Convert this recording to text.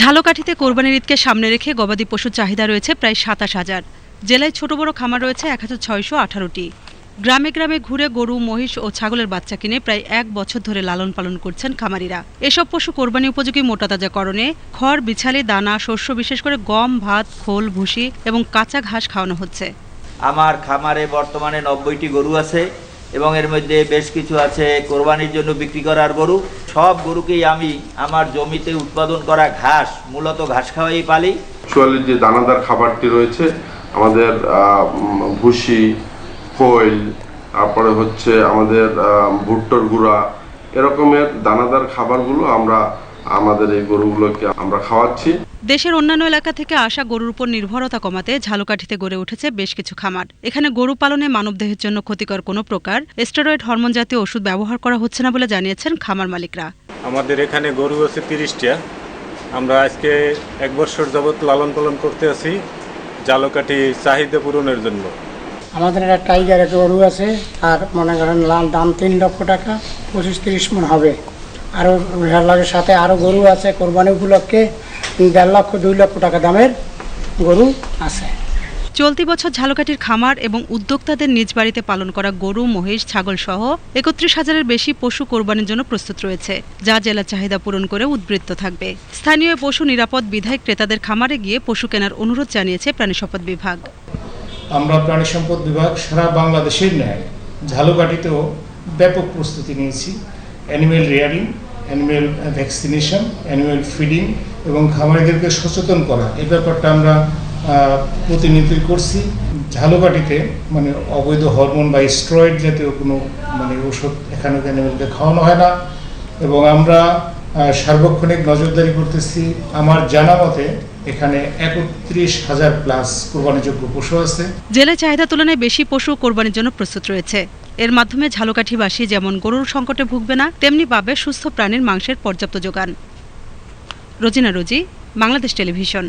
ঝালকাঠিতে কোরবানির ঈদকে সামনে রেখে গবাদি পশুর চাহিদা রয়েছে প্রায় সাতাশ হাজার। জেলায় ছোট বড় খামার রয়েছে এক হাজার ছয়শো আঠারোটি। গ্রামে গ্রামে ঘুরে গরু, মহিষ ও ছাগলের বাচ্চা কিনে প্রায় এক বছর ধরে লালন পালন করছেন খামারিরা। এসব পশু কোরবানি উপযোগী মোটাতাজাকরণে খড়, বিছালি, দানা, শস্য, বিশেষ করে গম, ভাত, খোল, ভুসি এবং কাঁচা ঘাস খাওয়ানো হচ্ছে। আমার খামারে বর্তমানে নব্বইটি গরু আছে এবং এর মধ্যে বেশ কিছু আছে কোরবানির জন্য বিক্রি করার গরু। সব গরুকেই আমি আমার জমিতে উৎপাদন করা ঘাস, মূলত ঘাস খাওয়াই পালি। শুয়ালের যে দানাদার খাবারটি রয়েছে, আমাদের কইল ভুসি, খৈল, তারপরে হচ্ছে আমাদের ভুট্টোর গুঁড়া, এরকমের দানাদার খাবারগুলো আমরা আমাদের এই গরুগুলোকে আমরা খাওয়াচ্ছি। দেশের অন্যান্য এলাকা থেকে আসা গরুর উপর নির্ভরতা কমাতে ঝালকাঠিতে গড়ে উঠেছে বেশ কিছু খামার। এখানে গরু পালনে মানবদেহের জন্য ক্ষতিকর কোনো প্রকার স্টেরয়েড হরমোন জাতীয় ওষুধ ব্যবহার করা হচ্ছে না বলে জানিয়েছেন খামার মালিকরা। আমাদের এখানে গরু আছে তিরিশটা। আমরা আজকে এক বছর যাবৎ লালন পালন করতে আছি জালকাঠি চাহিদা পূরণের জন্য। আমাদের একটা টাইগার একটা গরু আছে আর মনে করেন লাল দাম তিন লক্ষ টাকা পঁচিশ তিরিশ মন হবে। আরও লাগের সাথে আরও গরু আছে কোরবানি উপলক্ষে দেড় লক্ষ দুই লক্ষ টাকা দামের গরু আছে। চলতি বছর ঝালকাঠির খামার এবং উদ্যোক্তাদের নিজ বাড়িতে পালন করা গরু মহিষ ছাগল সহ একত্রিশ হাজারের বেশি পশু কোরবানির জন্য প্রস্তুত রয়েছে যা জেলার চাহিদা পূরণ করে উদ্বৃত্ত থাকবে। স্থানীয় পশু নিরাপদ বিধায়ক ক্রেতাদের খামারে গিয়ে পশু কেনার অনুরোধ জানিয়েছে প্রাণী সম্পদ বিভাগ। আমরা প্রাণী সম্পদ বিভাগ সারা বাংলাদেশের ন্যায় ঝালকাঠিতেও ব্যাপক প্রস্তুতি নিয়েছি। Animal rearing animal vaccination animal feeding এবং খামারিদেরকে সচেতন করা। এই ব্যাপারটা আমরা প্রতিনিধিত্ব করছি। ঝালকাঠিতে মানে অবৈধ হরমোন বা স্ট্রয়েড জাতীয় কোনো মানে ওষুধ এখানে অ্যানিমেলকে খাওয়ানো হয় না এবং আমরা সার্বক্ষণিক নজরদারি করতেছি। আমার জানা মতে এখানে একত্রিশ হাজার প্লাস কোরবানিযোগ্য পশু আছে। জেলায় চাহিদা তুলনায় বেশি পশু কোরবানির জন্য প্রস্তুত রয়েছে। এর মাধ্যমে ঝালকাঠিবাসী যেমন গরুর সংকটে ভুগবে না, তেমনি পাবে সুস্থ প্রাণীর মাংসের পর্যাপ্ত যোগান। রোজিনা রোজি, বাংলাদেশ টেলিভিশন।